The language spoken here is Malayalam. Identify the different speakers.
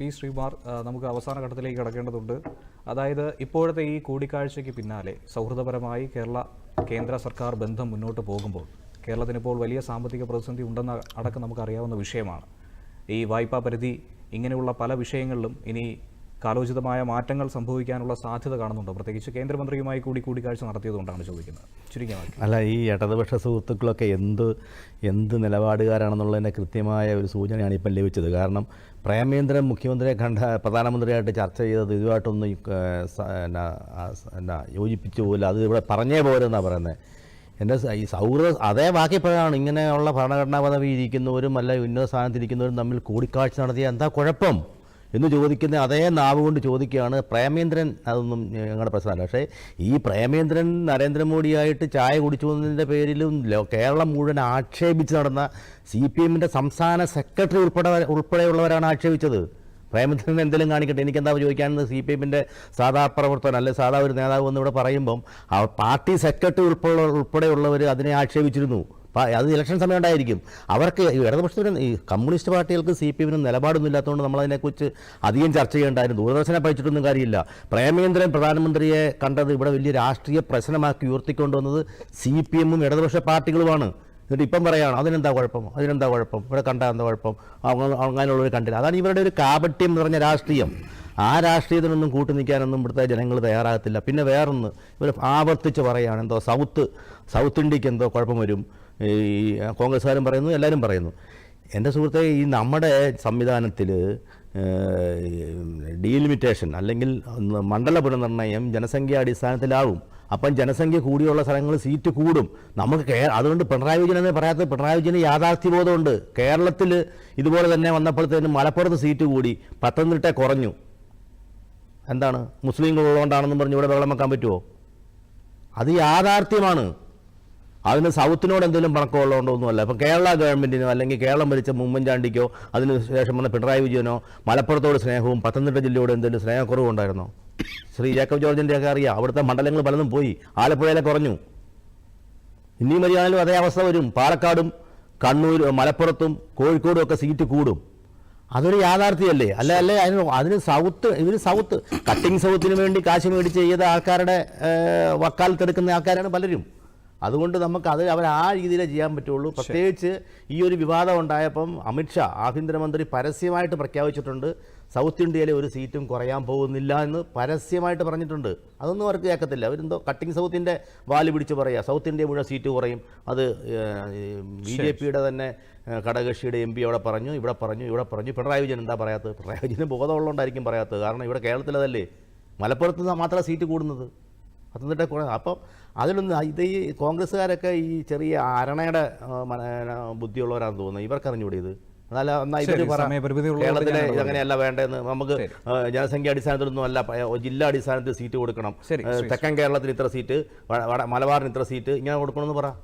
Speaker 1: പി ശ്രീമാർ നമുക്ക് അവസാന ഘട്ടത്തിലേക്ക് കടക്കേണ്ടതുണ്ട്. അതായത് ഇപ്പോഴത്തെ ഈ കൂടിക്കാഴ്ചയ്ക്ക് പിന്നാലെ സൗഹൃദപരമായി കേരള കേന്ദ്ര സർക്കാർ ബന്ധം മുന്നോട്ട് പോകുമ്പോൾ കേരളത്തിന് ഇപ്പോൾ വലിയ സാമ്പത്തിക പ്രതിസന്ധി ഉണ്ടെന്ന് അടക്കം നമുക്കറിയാവുന്ന വിഷയമാണ്. ഈ വായ്പാ പരിധി ഇങ്ങനെയുള്ള പല വിഷയങ്ങളിലും ഇനി കാലോചിതമായ മാറ്റങ്ങൾ സംഭവിക്കാനുള്ള സാധ്യത കാണുന്നുണ്ടോ? പ്രത്യേകിച്ച് കേന്ദ്രമന്ത്രിയുമായി കൂടി കൂടിക്കാഴ്ച നടത്തിയതുകൊണ്ടാണ് ചോദിക്കുന്നത്. ചുരുക്കമായി
Speaker 2: അല്ല ഈ ഇടതുപക്ഷ സുഹൃത്തുക്കളൊക്കെ എന്ത് എന്ത് നിലപാടുകാരാണെന്നുള്ളതിന്റെ കൃത്യമായ ഒരു സൂചനയാണ് ഇപ്പം ലഭിച്ചത്. കാരണം പ്രേമേന്ദ്രൻ മുഖ്യമന്ത്രിയെ കണ്ട പ്രധാനമന്ത്രിയായിട്ട് ചർച്ച ചെയ്തത് ഇതുമായിട്ടൊന്നും എന്നാ, യോജിപ്പിച്ചു പോലും അത് ഇവിടെ പറഞ്ഞേ പോരെന്നാണ് പറയുന്നത്. എന്റെ ഈ സൗഹൃദ അതേ ബാക്കിപ്പോഴാണ് ഇങ്ങനെയുള്ള ഭരണഘടനാ പദവി ഇരിക്കുന്നവരും അല്ല ഉന്നത സ്ഥാനത്തിരിക്കുന്നവരും തമ്മിൽ കൂടിക്കാഴ്ച നടത്തിയ എന്താ കുഴപ്പം? എന്ന് ചോദിക്കുന്ന അതേ നാവ് കൊണ്ട് ചോദിക്കുകയാണ് പ്രേമേന്ദ്രൻ അതൊന്നും ഞങ്ങളുടെ പ്രശ്നമല്ല. പക്ഷേ ഈ പ്രേമേന്ദ്രൻ നരേന്ദ്രമോദിയായിട്ട് ചായ കുടിച്ചു എന്നതിന്റെ പേരിലും കേരളം മുഴുവൻ ആക്ഷേപിച്ച് നടന്ന സി പി എമ്മിന്റെ സംസ്ഥാന സെക്രട്ടറി ഉൾപ്പെടെ ഉൾപ്പെടെയുള്ളവരാണ് ആക്ഷേപിച്ചത്. പ്രേമേന്ദ്രൻ എന്തെങ്കിലും കാണിക്കട്ടെ? എനിക്കെന്താ ചോദിക്കാനെന്ന് സി പി എമ്മിന്റെ സാധാ പ്രവർത്തകൻ അല്ലെ സാധാ ഒരു നേതാവ് എന്നിവിടെ പറയുമ്പം പാർട്ടി സെക്രട്ടറി ഉൾപ്പെടെ ഉൾപ്പെടെയുള്ളവർ അതിനെ ആക്ഷേപിച്ചിരുന്നു. അത് ഇലക്ഷൻ സമയം ഉണ്ടായിരിക്കും അവർക്ക് ഇടതുപക്ഷത്തിന് ഈ കമ്മ്യൂണിസ്റ്റ് പാർട്ടികൾക്ക് സി പി എമ്മിനും നിലപാടൊന്നും ഇല്ലാത്തതുകൊണ്ട് നമ്മൾ അതിനെക്കുറിച്ച് അധികം ചർച്ച ചെയ്യേണ്ടായിരുന്നു. ദൂരദർശനെ പഠിച്ചിട്ടൊന്നും കാര്യമില്ല. പ്രേമേന്ദ്രൻ പ്രധാനമന്ത്രിയെ കണ്ടത് ഇവിടെ വലിയ രാഷ്ട്രീയ പ്രശ്നമാക്കി ഉയർത്തിക്കൊണ്ടുവന്നത് സി പി എമ്മും ഇടതുപക്ഷ പാർട്ടികളുമാണ്. എന്നിട്ട് ഇപ്പം പറയാണ് അതിനെന്താ കുഴപ്പം? അതിനെന്താ കുഴപ്പം? ഇവിടെ കണ്ടാൽ എന്താ കുഴപ്പം? അങ്ങ- അങ്ങനെയുള്ളവർ കണ്ടില്ല. അതാണ് ഇവരുടെ ഒരു കാപട്യം എന്ന് പറഞ്ഞ രാഷ്ട്രീയം. ആ രാഷ്ട്രീയത്തിനൊന്നും കൂട്ടു നിൽക്കാനൊന്നും ഇവിടുത്തെ ജനങ്ങൾ തയ്യാറാകത്തില്ല. പിന്നെ വേറൊന്ന് ഇവർ ആവർത്തിച്ച് പറയുകയാണ് എന്തോ സൗത്ത് സൗത്ത് ഇന്ത്യയ്ക്ക് എന്തോ കുഴപ്പം വരും? ഈ കോൺഗ്രസ്സുകാരും പറയുന്നു എല്ലാവരും പറയുന്നു. എന്റെ സുഹൃത്തെ ഈ നമ്മുടെ സംവിധാനത്തിൽ ഡീലിമിറ്റേഷൻ അല്ലെങ്കിൽ മണ്ഡല പുനർനിർണയം ജനസംഖ്യ അടിസ്ഥാനത്തിലാവും. അപ്പം ജനസംഖ്യ കൂടിയുള്ള സ്ഥലങ്ങൾ സീറ്റ് കൂടും. നമുക്ക് കേ അതുകൊണ്ട് പിണറായി വിജയൻ എന്ന് പറയാത്തത് പിണറായി വിജയന് യാഥാർത്ഥ്യബോധമുണ്ട്. കേരളത്തിൽ ഇതുപോലെ തന്നെ വന്നപ്പോഴത്തേനും മലപ്പുറത്ത് സീറ്റ് കൂടി പത്തനംതിട്ട കുറഞ്ഞു. എന്താണ്? മുസ്ലിങ്ങൾ ഉള്ളതുകൊണ്ടാണെന്നും പറഞ്ഞ് ഇവിടെ വെള്ളം വെക്കാൻ പറ്റുമോ അത് യാഥാർത്ഥ്യമാണ്. അതിന് സൗത്തിനോട് എന്തെങ്കിലും പണക്കമുള്ളതുകൊണ്ടോ ഒന്നുമല്ല ഇപ്പം കേരള ഗവൺമെന്റിനോ അല്ലെങ്കിൽ കേരളം ഭരിച്ച ഉമ്മൻചാണ്ടിക്കോ അതിന് ശേഷം വന്ന പിണറായി വിജയനോ മലപ്പുറത്തോട് സ്നേഹവും പത്തനംതിട്ട ജില്ലയോട് എന്തെങ്കിലും സ്നേഹക്കുറവുണ്ടായിരുന്നോ? ശ്രീ ജേക്കബ് ജോർജിന്റെ ഒക്കെ അറിയാം. അവിടുത്തെ മണ്ഡലങ്ങൾ പലതും പോയി. ആലപ്പുഴയിലെ കുറഞ്ഞു. ഇനി വരികയാണെങ്കിലും അതേ അവസ്ഥ വരും. പാലക്കാടും കണ്ണൂർ മലപ്പുറത്തും കോഴിക്കോടും ഒക്കെ സീറ്റ് കൂടും. അതൊരു യാഥാർത്ഥ്യമല്ലേ? അല്ല അല്ലേ? അതിന് അതിന് സൗത്ത് ഇവർ സൗത്ത്. കട്ടിങ് സൗത്തിന് വേണ്ടി കാശ് മേടിച്ച് ചെയ്ത ആൾക്കാരുടെ വക്കാലത്തെടുക്കുന്ന ആൾക്കാരാണ് പലരും. അതുകൊണ്ട് നമുക്ക് അത് അവർ ആ രീതിയിലേ ചെയ്യാൻ പറ്റുള്ളൂ. പ്രത്യേകിച്ച് ഈ ഒരു വിവാദം ഉണ്ടായപ്പം അമിത്ഷാ ആഭ്യന്തരമന്ത്രി പരസ്യമായിട്ട് പ്രഖ്യാപിച്ചിട്ടുണ്ട്. സൗത്ത് ഇന്ത്യയിലെ ഒരു സീറ്റും കുറയാൻ പോകുന്നില്ല എന്ന് പരസ്യമായിട്ട് പറഞ്ഞിട്ടുണ്ട്. അതൊന്നും അവർക്ക് കേൾക്കത്തില്ല. അവരെന്തോ കട്ടിങ് സൗത്തിന്റെ വാൽ പിടിച്ച് പറയുക സൗത്ത് ഇന്ത്യ മുഴുവൻ സീറ്റ് കുറയും. അത് ബി ജെ പിയുടെ തന്നെ ഘടകക്ഷിയുടെ ഘടകകക്ഷിയുടെ എം പി അവിടെ പറഞ്ഞു ഇവിടെ പറഞ്ഞു ഇവിടെ പറഞ്ഞു. പിണറായി വിജയൻ എന്താ പറയാത്തത്? പിണറായി വിജയന് ബോധമുള്ളതുകൊണ്ടായിരിക്കും പറയാത്തത്. കാരണം ഇവിടെ കേരളത്തിലതല്ലേ? മലപ്പുറത്ത് മാത്രമേ സീറ്റ് കൂടുന്നത്. പത്തനംതിട്ട കുറേ അപ്പം അതിലൊന്ന് ഇത് ഈ കോൺഗ്രസ്സുകാരൊക്കെ ഈ ചെറിയ അരണയുടെ ബുദ്ധിയുള്ളവരാണെന്ന് തോന്നുന്നത് ഇവർക്ക് അറിഞ്ഞൂടെ ഇത്? എന്നാലും എന്നാൽ ഇവർ കേരളത്തിലെ അങ്ങനെയല്ല വേണ്ടതെന്ന് നമുക്ക് ജനസംഖ്യ അടിസ്ഥാനത്തിലൊന്നും അല്ല ജില്ലാ അടിസ്ഥാനത്തിൽ സീറ്റ് കൊടുക്കണം. തെക്കൻ കേരളത്തിന് ഇത്ര സീറ്റ് മലബാറിന് ഇത്ര സീറ്റ് ഇങ്ങനെ കൊടുക്കണമെന്ന് പറ.